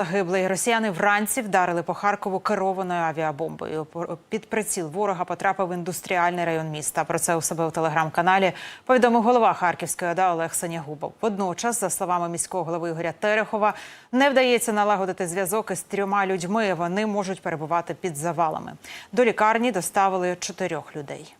Загиблий росіяни вранці вдарили по Харкову керованою авіабомбою. Під приціл ворога потрапив індустріальний район міста. Про це у себе у телеграм-каналі повідомив голова Харківської ОДА Олег Санягубов. Водночас, за словами міського голови Ігоря Терехова, не вдається налагодити зв'язок із трьома людьми. Вони можуть перебувати під завалами. До лікарні доставили чотирьох людей.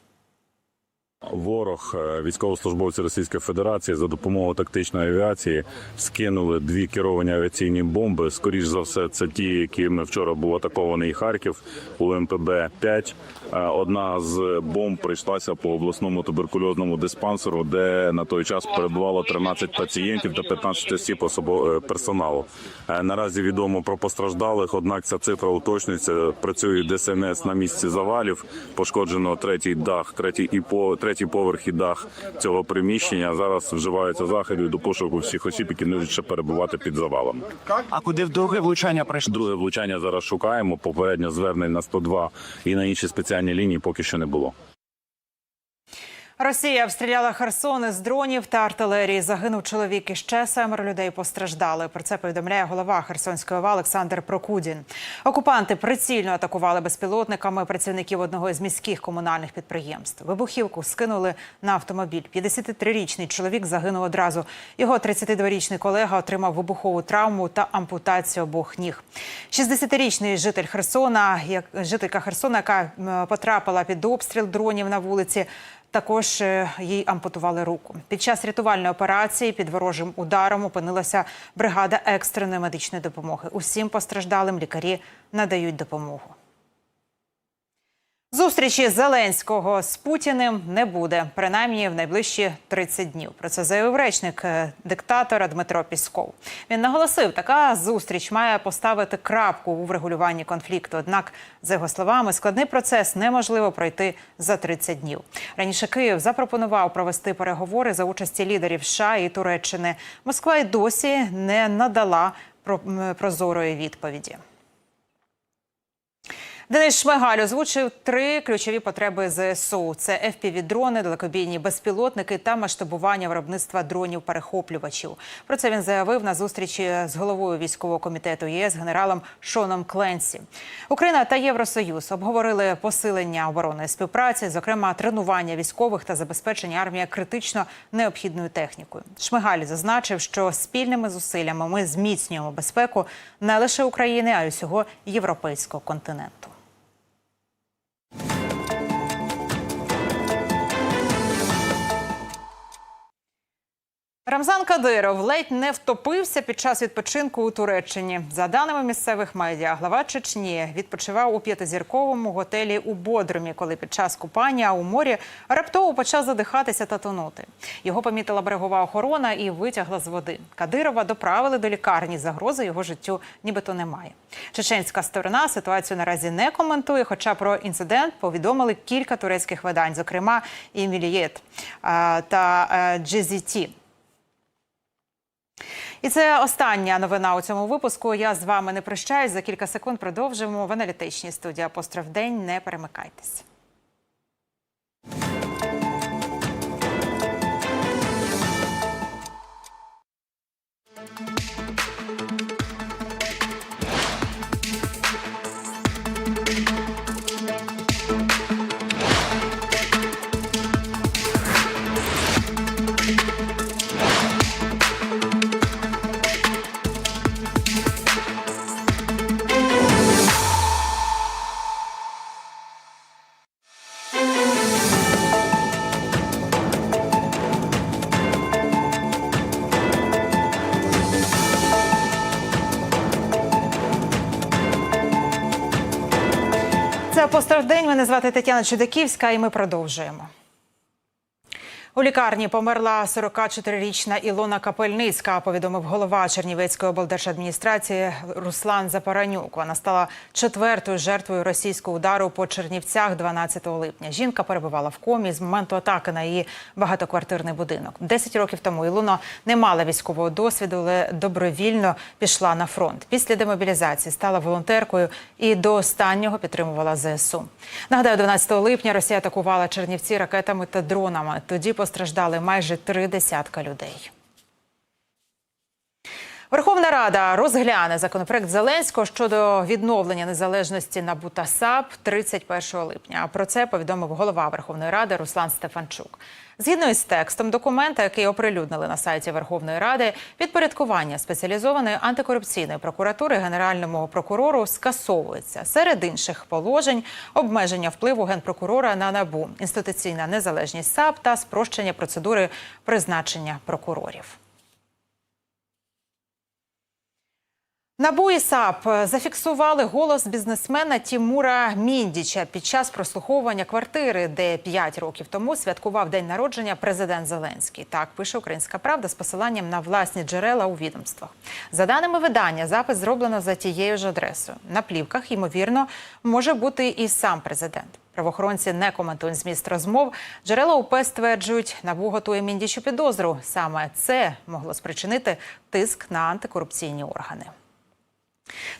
Ворог, е, військовослужбовці Російської Федерації за допомогою тактичної авіації скинули дві керовані авіаційні бомби. Скоріш за все, це ті, якими вчора був атакований Харків у МПБ 5 Одна з бомб прийшлася по обласному туберкульозному диспансеру, де на той час перебувало 13 пацієнтів та 15 осіб е, персоналу. Е, Наразі відомо про постраждалих, однак ця цифра уточнюється. Працює ДСНС на місці завалів. Пошкоджено третій дах, третій і по третій поверх і дах цього приміщення. Зараз вживаються заходи до пошуку всіх осіб, які не ще перебувати під завалами. А куди друге влучання прийшло? Друге влучання зараз шукаємо. Попередньо звернень на 102 і на інші спеціальні лінії поки що не було. Росія обстріляла Херсон із дронів та артилерії. Загинув чоловік і ще семеро людей постраждали. Про це повідомляє голова Херсонської ОВА Олександр Прокудін. Окупанти прицільно атакували безпілотниками працівників одного із міських комунальних підприємств. Вибухівку скинули на автомобіль. 53-річний чоловік загинув одразу. Його 32-річний колега отримав вибухову травму та ампутацію обох ніг. 60-річний житель Херсона, як жителька Херсона, яка потрапила під обстріл дронів на вулиці. Також е, їй ампутували руку. Під час рятувальної операції під ворожим ударом опинилася бригада екстреної медичної допомоги. Усім постраждалим лікарі надають допомогу. Зустрічі Зеленського з Путіним не буде, принаймні в найближчі 30 днів. Про це заявив речник е, диктатора Дмитро Пісков. Він наголосив, така зустріч має поставити крапку у врегулюванні конфлікту. Однак, за його словами, складний процес неможливо пройти за 30 днів. Раніше Київ запропонував провести переговори за участі лідерів США і Туреччини. Москва й досі не надала про- прозорої відповіді. Денис Шмигаль озвучив три ключові потреби ЗСУ: це FPV-дрони, далекобійні безпілотники та масштабування виробництва дронів-перехоплювачів. Про це він заявив на зустрічі з головою військового комітету ЄС генералом Шоном Кленсі. Україна та Євросоюз обговорили посилення оборонної співпраці, зокрема тренування військових та забезпечення армії критично необхідною технікою. Шмигаль зазначив, що спільними зусиллями ми зміцнюємо безпеку не лише України, а й усього європейського континенту. Рамзан Кадиров ледь не втопився під час відпочинку у Туреччині. За даними місцевих медіа, глава Чечні відпочивав у п'ятизірковому готелі у Бодрумі, коли під час купання у морі раптово почав задихатися та тонути. Його помітила берегова охорона і витягла з води. Кадирова доправили до лікарні. Загрози його життю нібито немає. Чеченська сторона ситуацію наразі не коментує, хоча про інцидент повідомили кілька турецьких видань, зокрема і Мілієт та е, GZT. І це остання новина у цьому випуску. Я з вами не прощаюсь. За кілька секунд продовжимо в аналітичній студії Апостроф День. Не перемикайтесь. Це «Апостроф День. Мене звати Тетяна Чудаківська, і ми продовжуємо. У лікарні померла 44-річна Ілона Капельницька, повідомив голова Чернівецької облдержадміністрації Руслан Запаранюк. Вона стала четвертою жертвою російського удару по Чернівцях 12 липня. Жінка перебувала в комі з моменту атаки на її багатоквартирний будинок. Десять років тому Ілона не мала військового досвіду, але добровільно пішла на фронт. Після демобілізації стала волонтеркою і до останнього підтримувала ЗСУ. Нагадаю, 12 липня Росія атакувала Чернівці ракетами та дронами. Тоді постраждали майже три десятка людей. Верховна Рада розгляне законопроект Зеленського щодо відновлення незалежності НАБУ та САП 31 липня. Про це повідомив голова Верховної Ради Руслан Стефанчук. Згідно із текстом документа, який оприлюднили на сайті Верховної Ради, підпорядкування спеціалізованої антикорупційної прокуратури генеральному прокурору скасовується серед інших положень обмеження впливу генпрокурора на набу, інституційна незалежність САП та спрощення процедури призначення прокурорів. НАБУ і САП зафіксували голос бізнесмена Тімура Міндіча під час прослуховування квартири, де 5 років тому святкував день народження президент Зеленський. Так пише Українська Правда з посиланням на власні джерела у відомствах. За даними видання, запис зроблено за тією ж адресою. На плівках, ймовірно, може бути і сам президент. Правоохоронці не коментують зміст розмов. Джерела УП стверджують, НАБУ готує Міндічу підозру. Саме це могло спричинити тиск на антикорупційні органи.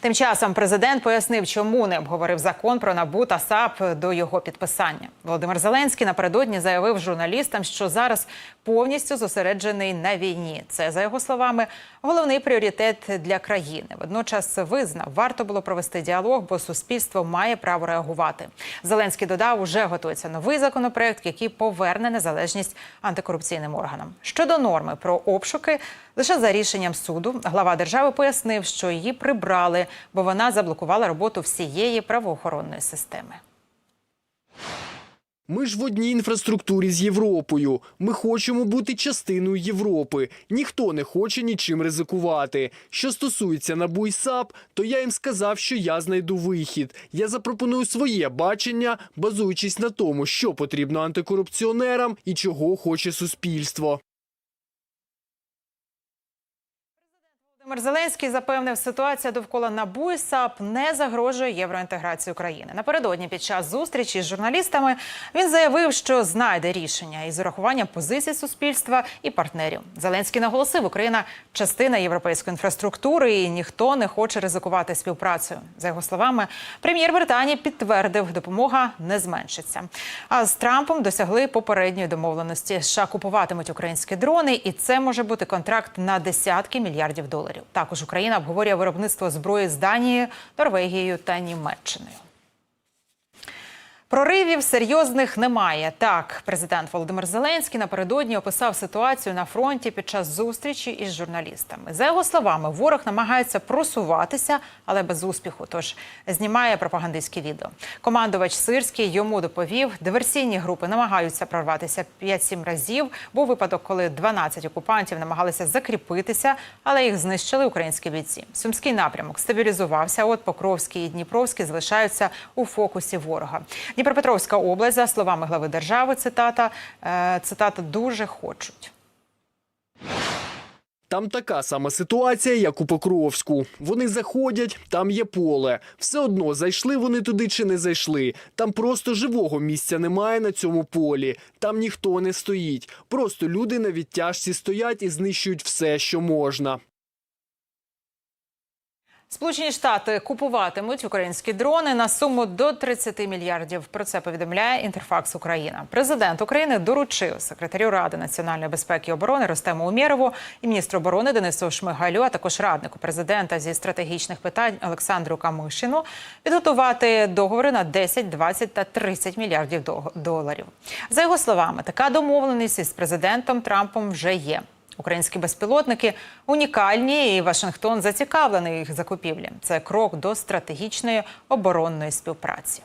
Тим часом президент пояснив, чому не обговорив закон про НАБУ та САП до його підписання. Володимир Зеленський напередодні заявив журналістам, що зараз повністю зосереджений на війні. Це за його словами головний пріоритет для країни. Водночас визнав, варто було провести діалог, бо суспільство має право реагувати. Зеленський додав, уже готується новий законопроект, який поверне незалежність антикорупційним органам. Щодо норми про обшуки, лише за рішенням суду глава держави пояснив, що її прибрали, бо вона заблокувала роботу всієї правоохоронної системи. Ми ж в одній інфраструктурі з Європою. Ми хочемо бути частиною Європи. Ніхто не хоче нічим ризикувати. Що стосується НАБУ і САП, то я їм сказав, що я знайду вихід. Я запропоную своє бачення, базуючись на тому, що потрібно антикорупціонерам і чого хоче суспільство. Зеленський запевнив, ситуація довкола НАБУ і САП не загрожує євроінтеграції України. Напередодні під час зустрічі з журналістами він заявив, що знайде рішення із урахуванням позицій суспільства і партнерів. Зеленський наголосив, Україна частина європейської інфраструктури, і ніхто не хоче ризикувати співпрацею. За його словами, прем'єр Британії підтвердив, допомога не зменшиться. А з Трампом досягли попередньої домовленості. США купуватимуть українські дрони, і це може бути контракт на десятки мільярдів доларів. Також Україна обговорює виробництво зброї з Данією, Норвегією та Німеччиною. Проривів серйозних немає. Так, президент Володимир Зеленський напередодні описав ситуацію на фронті під час зустрічі із журналістами. За його словами, ворог намагається просуватися, але без успіху. Тож знімає пропагандистське відео. Командувач Сирський йому доповів, диверсійні групи намагаються прорватися 5-7 разів. Був випадок, коли 12 окупантів намагалися закріпитися, але їх знищили українські бійці. Сумський напрямок стабілізувався. От Покровський і Дніпровський залишаються у фокусі ворога. Дніпропетровська область, за словами глави держави, цитата, е, цитата дуже хочуть. Там така сама ситуація, як у Покровську. Вони заходять, там є поле. Все одно зайшли вони туди чи не зайшли. Там просто живого місця немає на цьому полі. Там ніхто не стоїть. Просто люди на відтяжці стоять і знищують все, що можна. Сполучені Штати купуватимуть українські дрони на суму до 30 мільярдів. Про це повідомляє Інтерфакс Україна. Президент України доручив секретарю Ради національної безпеки і оборони Ростему Умєрову і міністру оборони Денису Шмигалю, а також раднику президента зі стратегічних питань Олександру Камишину підготувати договори на 10, 20 та 30 мільярдів до- доларів. За його словами, така домовленість із президентом Трампом вже є. Українські безпілотники унікальні, і Вашингтон зацікавлений їх закупівлі. Це крок до стратегічної оборонної співпраці.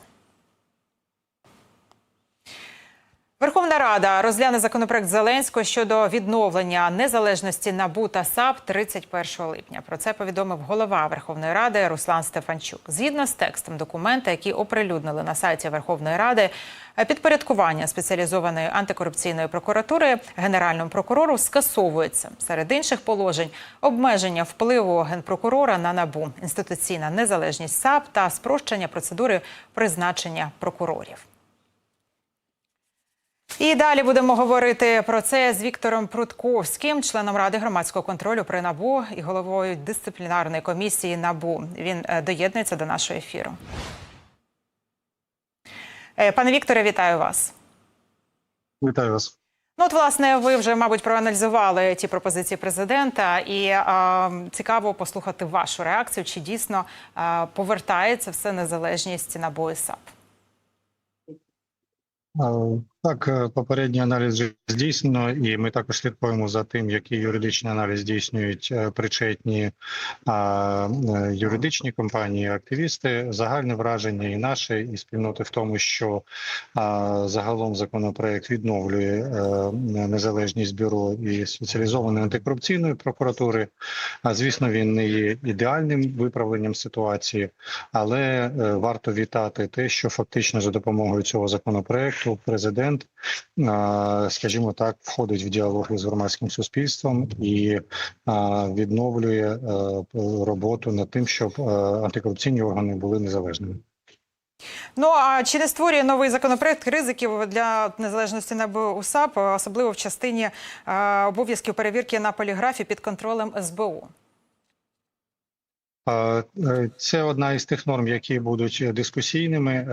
Верховна Рада розгляне законопроект Зеленського щодо відновлення незалежності НАБУ та САП 31 липня. Про це повідомив голова Верховної Ради Руслан Стефанчук. Згідно з текстом документа, який оприлюднили на сайті Верховної Ради, підпорядкування спеціалізованої антикорупційної прокуратури генеральному прокурору скасовується. Серед інших положень обмеження впливу генпрокурора на набу, інституційна незалежність САП та спрощення процедури призначення прокурорів. І далі будемо говорити про це з Віктором Прутковським, членом ради громадського контролю при набу і головою дисциплінарної комісії НАБУ. Він е, доєднується до нашого ефіру. Е, Пане Вікторе, вітаю вас. Вітаю вас. Ну, от, власне, ви вже, мабуть, проаналізували ті пропозиції президента, і а, цікаво послухати вашу реакцію, чи дійсно а, повертається все незалежність на САП. Так, е, попередній аналіз здійснено, і ми також слідкуємо за тим, який юридичний аналіз здійснюють е, причетні а, е, юридичні компанії, активісти. Загальне враження і наше, і спільноти в тому, що а, загалом законопроект відновлює е, незалежність бюро і спеціалізованої антикорупційної прокуратури. А звісно, він не є ідеальним виправленням ситуації, але е, варто вітати те, що фактично за допомогою цього законопроекту президент, е, скажімо так, входить в діалог із громадським суспільством і відновлює е, роботу над тим, щоб е, антикорупційні органи були незалежними. Ну а чи не створює новий законопроект ризиків для незалежності НАБУ САП, особливо в частині е, обов'язків перевірки на поліграфі під контролем СБУ? Е, Це одна із тих норм, які будуть дискусійними. Е,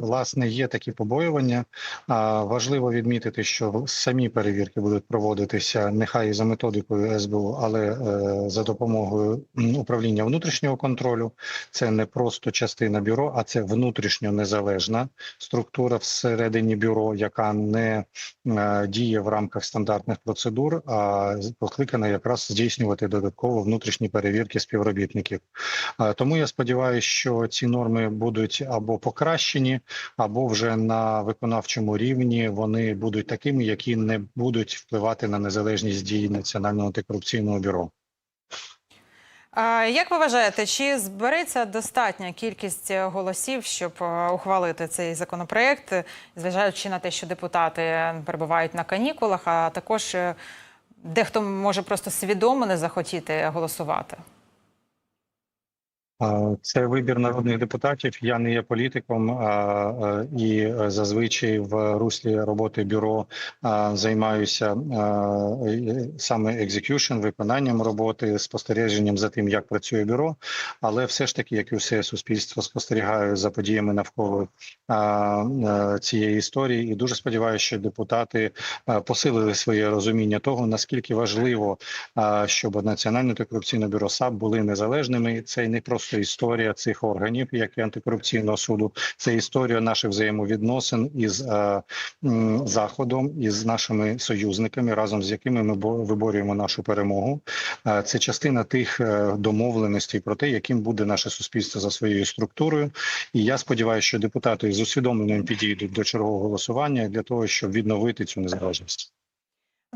Власне, є такі побоювання. Важливо відмітити, що самі перевірки будуть проводитися нехай і за методикою СБУ, але е, за допомогою управління внутрішнього контролю. Це не просто частина бюро, а це внутрішньо незалежна структура всередині бюро, яка не діє в рамках стандартних процедур, а покликана якраз здійснювати додатково внутрішні перевірки співробітників. Е, Тому я сподіваюся, що ці норми будуть або покращені, або вже на виконавчому рівні вони будуть такими, які не будуть впливати на незалежність дій Національного антикорупційного бюро. Як ви вважаєте, чи збереться достатня кількість е, голосів, щоб е, ухвалити цей законопроект, зважаючи на те, що депутати перебувають на канікулах, а також дехто може просто свідомо не захотіти голосувати? Це вибір народних депутатів. Я не є політиком і зазвичай в руслі роботи бюро займаюся саме екзекюшн, виконанням роботи, спостереженням за тим, як працює бюро. Але все ж таки, як і все суспільство, спостерігаю за подіями навколо цієї історії, і дуже сподіваюся, що депутати посилили своє розуміння того, наскільки важливо, щоб Національне антикорупційне бюро САП були незалежними. Це не просто історія цих органів, як і антикорупційного суду, це історія наших взаємовідносин із е, заходом, із нашими союзниками, разом з якими ми бо- виборюємо нашу перемогу. Е, Це частина тих е, домовленостей про те, яким буде наше суспільство за своєю структурою. І я сподіваюся, що депутати з усвідомленням підійдуть до чергового голосування для того, щоб відновити цю незалежність.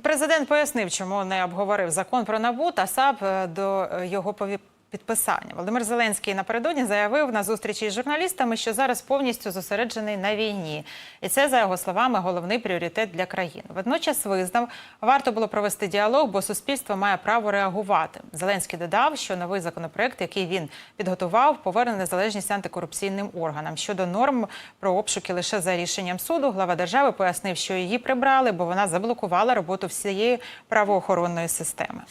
Президент пояснив, чому не обговорив закон про НАБУ та САП е, до е, його пові- підписання. Володимир Зеленський напередодні заявив на зустрічі з журналістами, що зараз повністю зосереджений на війні, і це за його словами головний пріоритет для країни. Водночас визнав, варто було провести діалог, бо суспільство має право реагувати. Зеленський додав, що новий законопроект, який він підготував, поверне незалежність антикорупційним органам. Щодо норм про обшуки лише за рішенням суду, глава держави пояснив, що її прибрали, бо вона заблокувала роботу всієї правоохоронної системи.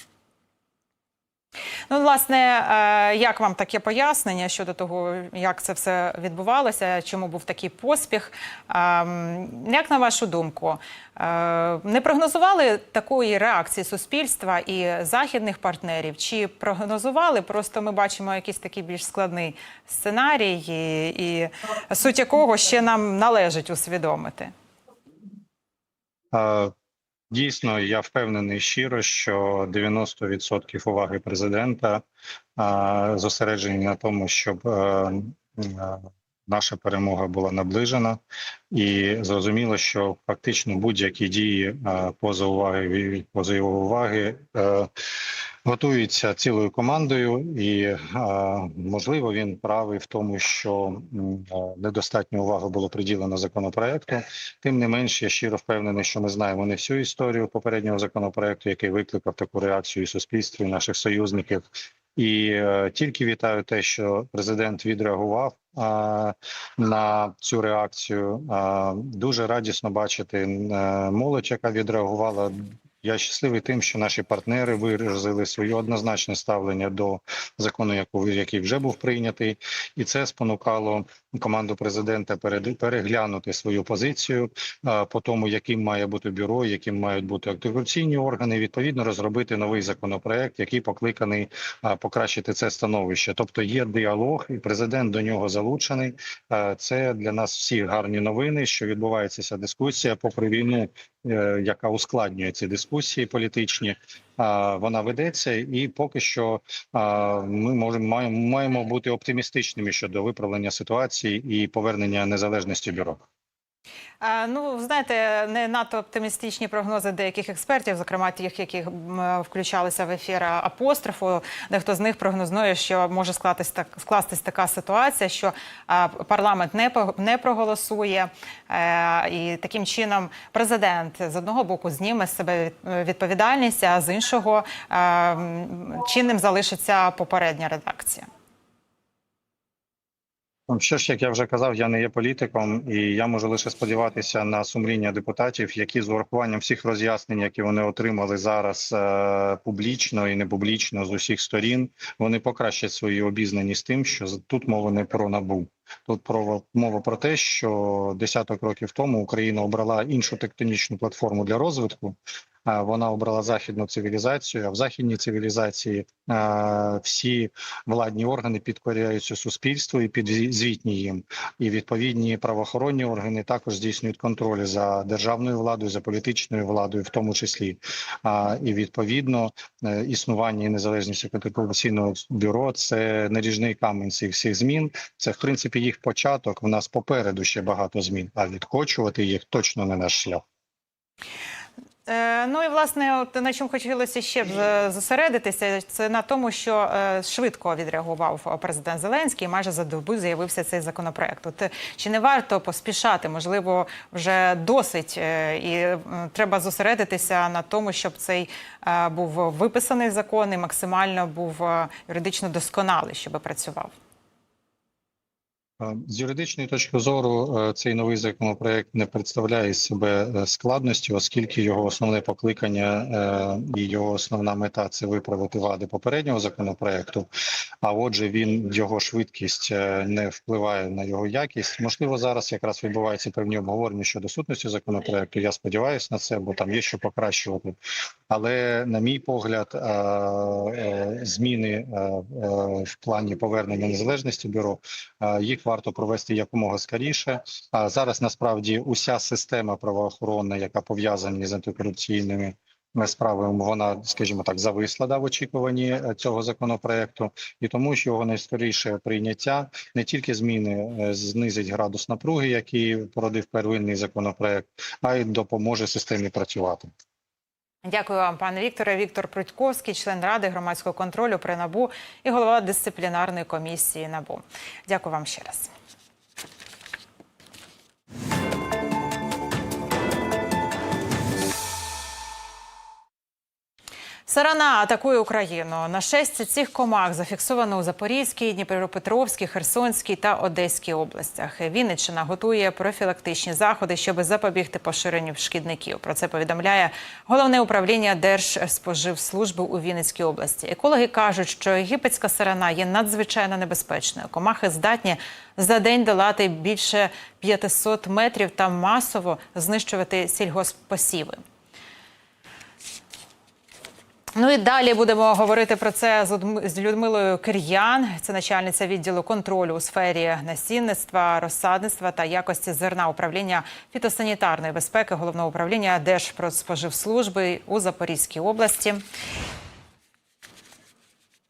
Ну, власне, е, як вам таке пояснення щодо того, як це все відбувалося, чому був такий поспіх? Ем, Як на вашу думку, е, не прогнозували такої реакції суспільства і західних партнерів? Чи прогнозували? Просто ми бачимо якийсь такий більш складний сценарій, і, суть якого ще нам належить усвідомити? Дійсно, я впевнений щиро, що 90% уваги президента зосереджені на тому, щоб е, е, наша перемога була наближена, і зрозуміло, що фактично будь-які дії е, поза уваги поза його уваги е, готуються цілою командою, і е, можливо він правий в тому, що недостатньо уваги було приділено законопроекту. Тим не менш, я щиро впевнений, що ми знаємо не всю історію попереднього законопроекту, який викликав таку реакцію і суспільства, і наших союзників. І е, тільки вітаю те, що президент відреагував е, на цю реакцію. Е, дуже радісно бачити молодь, яка відреагувала Я щасливий тим, що наші партнери виразили своє однозначне ставлення до закону, який вже був прийнятий, і це спонукало команду президента переглянути свою позицію по тому, яким має бути бюро, яким мають бути антикорупційні органи. Відповідно, розробити новий законопроект, який покликаний покращити це становище. Тобто є діалог, і президент до нього залучений. Це для нас всі гарні новини, що відбувається дискусія, попри війну, е, яка ускладнює ці дискусії політичні. а, Вона ведеться, і поки що ми можемо маємо бути оптимістичними щодо виправлення ситуації і повернення незалежності бюро. Ну, знаєте, не надто оптимістичні прогнози деяких експертів, зокрема тих, які включалися в ефір апострофу. Дехто з них прогнозує, що може скластись так скластись така ситуація, що парламент не не проголосує, е, і таким чином президент з одного боку зніме з себе від- відповідальність, а з іншого чинним залишиться попередня редакція. Ну, Що ж, як я вже казав, я не є політиком, і я можу лише сподіватися на сумління депутатів, які з урахуванням всіх роз'яснень, які вони отримали зараз е, публічно і не публічно з усіх сторін, вони покращать свою обізнаність з тим, що тут мова не про набу. Тут мова про те, що десяток років тому Україна обрала іншу тектонічну платформу для розвитку. Вона обрала західну цивілізацію. А в західній цивілізації всі владні органи підкоряються суспільству і підзвітні їм. І відповідні правоохоронні органи також здійснюють контроль за державною владою, за політичною владою, в тому числі. І відповідно е, існування і незалежність антикорупційного бюро це наріжний камінь цих всіх змін. Це в принципі їх початок. В нас попереду ще багато змін, а відкочувати їх точно не наш шлях. Е, Ну і власне, от на чому хотілося ще б зосередитися, це на тому, що е, швидко відреагував президент Зеленський. Майже за добу з'явився цей законопроект. От е, чи не варто поспішати? Можливо, вже досить, і треба зосередитися на тому, щоб цей був виписаний закон і максимально був юридично досконалий, щоб працював. Е, З юридичної точки зору е, цей новий законопроект не представляє себе е, складності, оскільки його основне покликання і його основна мета це виправити вади попереднього законопроекту. А отже, він його швидкість не впливає на його якість. Можливо, зараз якраз відбуваються певні обговорення щодо сутності законопроекту. Я сподіваюся на це, бо там є що покращувати. Але на мій погляд, зміни в плані повернення незалежності бюро їх варто провести якомога скоріше. А зараз насправді уся система правоохоронна, яка пов'язана з антикорупційними справами, вона, скажімо так, зависла да, в очікуванні е, цього законопроекту, і тому що його найскоріше прийняття не тільки зміни е, знизить градус напруги, який породив первинний законопроект, а й допоможе системі працювати. Дякую вам, пане Вікторе. Віктор Прудьковський, член ради громадського контролю при НАБУ і голова дисциплінарної комісії НАБУ. Дякую вам ще раз. Сарана атакує Україну. Нашестя цих комах зафіксовано у Запорізькій, Дніпропетровській, Херсонській та Одеській областях. Вінниччина готує профілактичні заходи, щоб запобігти поширенню шкідників. Про це повідомляє головне управління Держспоживслужби у Вінницькій області. Екологи кажуть, що єгипетська сарана є надзвичайно небезпечною. Комахи здатні за день долати більше 500 метрів та масово знищувати сільгоспосіви. Ну і далі будемо говорити про це з Людм- Людмилою Кир'ян. Це начальниця відділу контролю у сфері насінництва, розсадництва та якості зерна управління фітосанітарної безпеки головного управління Держпродспоживслужби у Запорізькій області.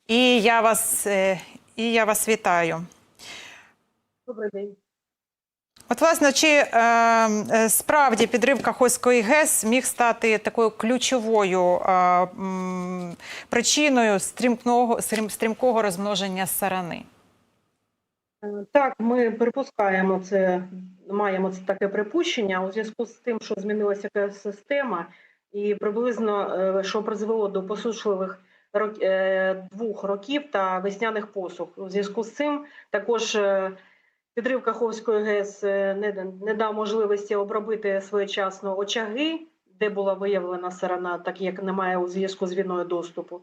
І я вас, е, і я вас вітаю. Добрий день. От, власне, чи е, е, справді підрив Каховської ГЕС міг стати такою ключовою е, причиною стрімкного стрім- стрімкого розмноження сарани? Е, Так, ми припускаємо це, маємо це таке припущення у зв'язку з тим, що змінилася система, і приблизно е, що призвело до посушливих двох років та весняних посух. У зв'язку з цим також підрив Каховської ГЕС е, не, не дав можливості обробити своєчасно очаги, де була виявлена сарана, так як немає у зв'язку з війною доступу.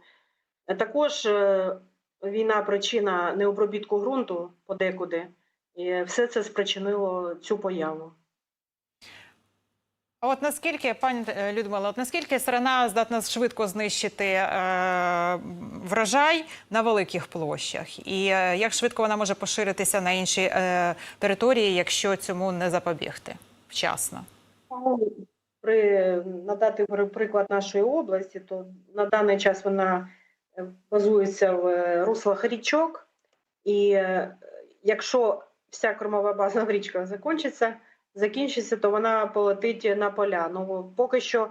Е, Також е, війна причина необробітку ґрунту подекуди, і все це спричинило цю появу. А от наскільки, пані е, Людмила, от наскільки сирена здатна швидко знищити е, врожай на великих площах? І е, як швидко вона може поширитися на інші е, території, якщо цьому не запобігти вчасно? Ну, При надати приклад нашої області, то на даний час вона е, базується в е, руслах річок, і е, якщо вся кормова база в річках закінчиться, закінчиться, то вона полетить на поля. Ну поки що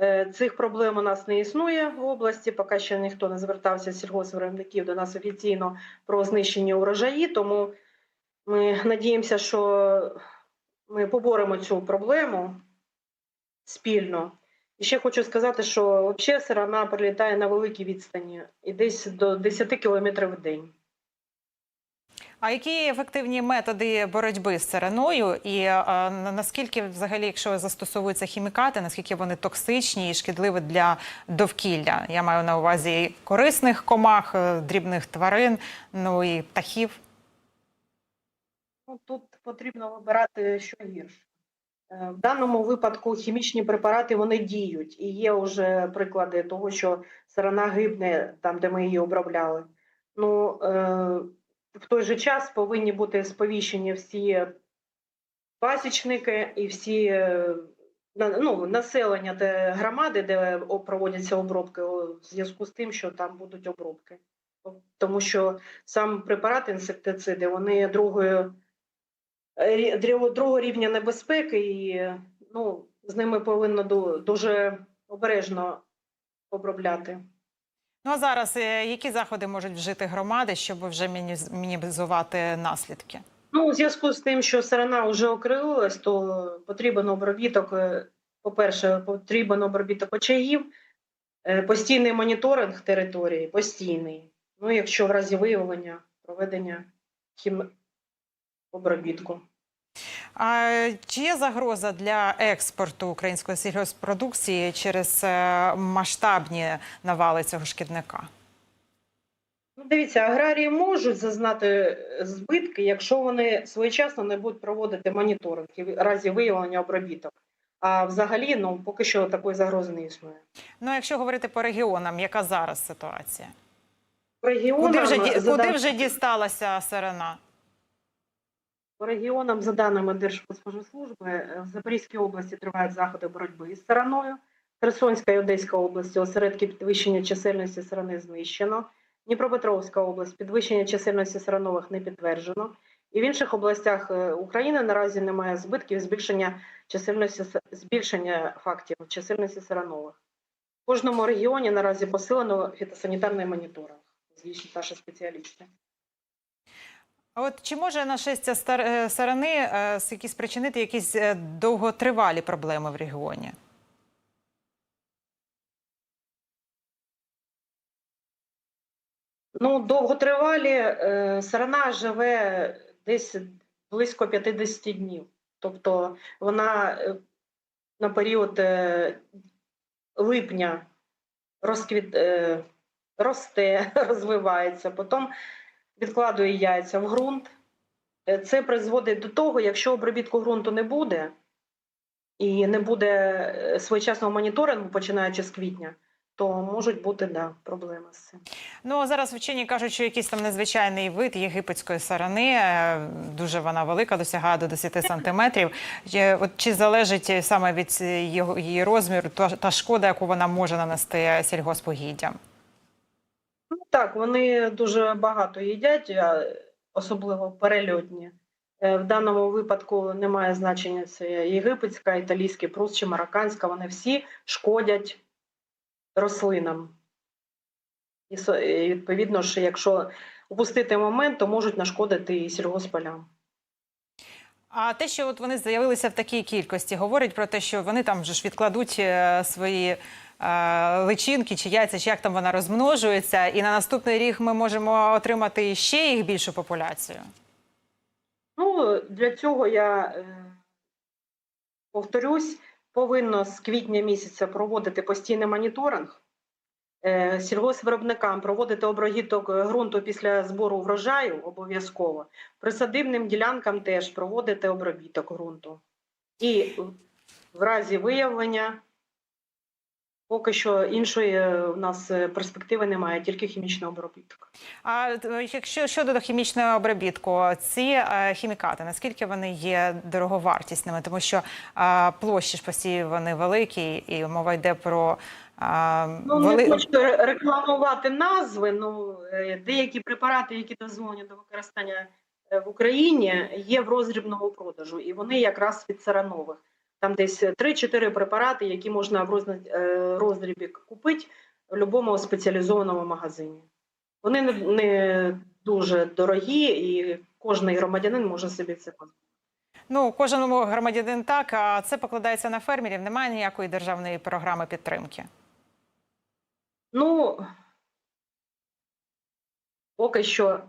е, цих проблем у нас не існує в області, поки що ніхто не звертався з сільгоспвиробників до нас офіційно про знищення урожаї, тому ми надіємося, що ми поборемо цю проблему спільно. І ще хочу сказати, що взагалі сирена прилітає на великій відстані і десь до 10 кілометрів в день. А які ефективні методи боротьби з сиреною? І е, наскільки взагалі, якщо застосовуються хімікати, наскільки вони токсичні і шкідливі для довкілля? Я маю на увазі корисних комах, е, дрібних тварин, ну і птахів. Ну, тут потрібно вибирати, що гірше. Е, В даному випадку хімічні препарати вони діють, і є вже приклади того, що сирена гибне там, де ми її обробляли. Ну, е, в той же час повинні бути сповіщені всі пасічники і всі е, ну, населення де громади, де проводяться обробки, у зв'язку з тим, що там будуть обробки. Тому що сам препарат інсектициди, вони другою другого рівня небезпеки, і ну, з ними повинно дуже обережно обробляти. Ну а зараз е, які заходи можуть вжити громади, щоб вже мінімізувати наслідки? Ну, у зв'язку з тим, що сирена вже окрилилась, то потрібен обробіток. е, По-перше, потрібен обробіток очагів, е, постійний моніторинг території, постійний. Ну, якщо в разі виявлення проведення хім... обробітку. А чи є загроза для експорту української сільгоспродукції через е, масштабні навали цього шкідника? Ну, дивіться, аграрії можуть зазнати збитки, якщо вони своєчасно не будуть проводити моніторинг і в разі виявлення обробіток. А взагалі, ну поки що такої загрози не існує. Ну, якщо говорити по регіонам, яка зараз ситуація? Регіонам, Куди вже, ді- куди вже дісталася сирена? По регіонам, за даними Держпродспоживслужби, е, в Запорізькій області тривають заходи боротьби з сираною. Херсонська і Одеська області осередки підвищення чисельності сирани знищено. Дніпропетровська область підвищення чисельності сиранових не підтверджено. І в інших областях е, України наразі немає збитків збільшення чисельності збільшення фактів чисельності сиранових. В кожному регіоні наразі посилено фітосанітарний моніторинг, звісно, наші спеціалісти. А от чи може нашестя е, сирени е, якісь спричинити якісь е, довготривалі проблеми в регіоні? Ну, довготривалі е, сирена живе десь близько 50 днів. Тобто вона е, на період е, липня розквіт, е, росте, розвивається, потім відкладує яйця в ґрунт. Е, Це призводить до того, якщо обробітку ґрунту не буде і не буде е, своєчасного моніторингу, починаючи з квітня, то можуть бути да, проблеми з цим. Ну зараз вчені кажуть, що якийсь там незвичайний вид єгипетської сарани, е, дуже вона велика, досягає до 10 сантиметрів. От чи залежить саме від його її розміру та шкода, яку вона може нанести сільгоспогіддям? Так, вони дуже багато їдять, особливо перельотні. Е, В даному випадку немає значення це єгипетська, італійський прус чи марокканська. Вони всі шкодять рослинам. І відповідно ж, якщо упустити момент, то можуть нашкодити і сільгоспполям. А те, що от вони з'явилися в такій кількості, говорить про те, що вони там вже ж відкладуть е, свої личинки чи яйця, чи як там вона розмножується, і на наступний рік ми можемо отримати ще їх більшу популяцію. Ну, для цього я е, повторюсь, повинно з квітня місяця проводити постійний моніторинг. Е, Сільгоспвиробникам проводити оброгіток ґрунту після збору врожаю обов'язково. Присадибним ділянкам теж проводити обробіток ґрунту. І в разі виявлення поки що іншої е, у нас е, перспективи немає, тільки хімічний обробіток. А е, якщо щодо хімічного обробітку, ці хімікати наскільки вони є дороговартісними, тому що е, площі ж посівів вони великі, і мова йде про е, Ну, вели- не хочу рекламувати назви. Ну деякі препарати, які дозволені до використання в Україні, є в роздрібному продажу, і вони якраз від царанових. Там десь 3-4 препарати, які можна в розна- е, роздрібі купити в будь-якому спеціалізованому магазині. Вони не, дуже дорогі, і кожен громадянин може собі це дозволити. Ну, кожен громадянин так, а це покладається на фермерів. Немає ніякої державної програми підтримки. Ну, поки що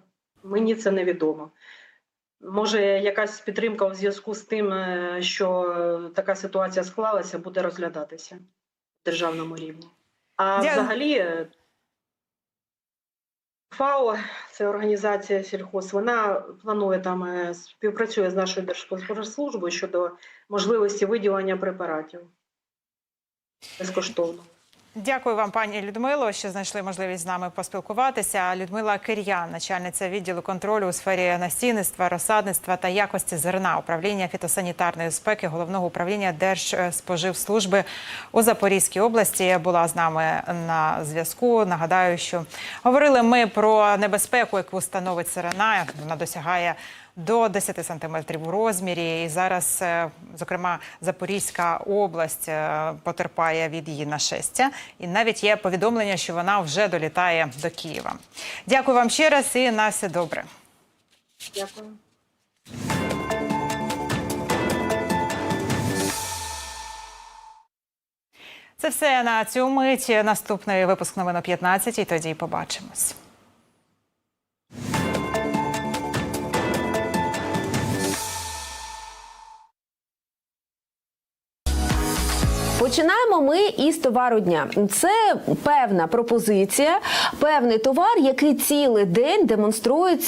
мені це невідомо. Може, якась підтримка у зв'язку з тим, е, що така ситуація склалася, буде розглядатися в державному рівні. А Дя- взагалі, е, ФАО, це організація сільхоз, вона планує там е, співпрацює з нашою Держпродспоживслужбою щодо можливості виділення препаратів безкоштовно. Дякую вам, пані Людмило, що знайшли можливість з нами поспілкуватися. Людмила Кир'ян, начальниця відділу контролю у сфері насінництва, розсадництва та якості зерна управління фітосанітарної безпеки головного управління Держспоживслужби у Запорізькій області, була з нами на зв'язку. Нагадаю, що говорили ми про небезпеку, яку становить сирена. Вона досягає до 10 сантиметрів у розмірі. І зараз, е, зокрема, Запорізька область е, потерпає від її нашестя. І навіть є повідомлення, що вона вже долітає до Києва. Дякую вам ще раз і на все добре. Дякую. Це все на цю мить. Наступний випуск новин о 15 Тоді побачимось. Починаємо ми із товару дня. Це певна пропозиція, певний товар, який цілий день демонструється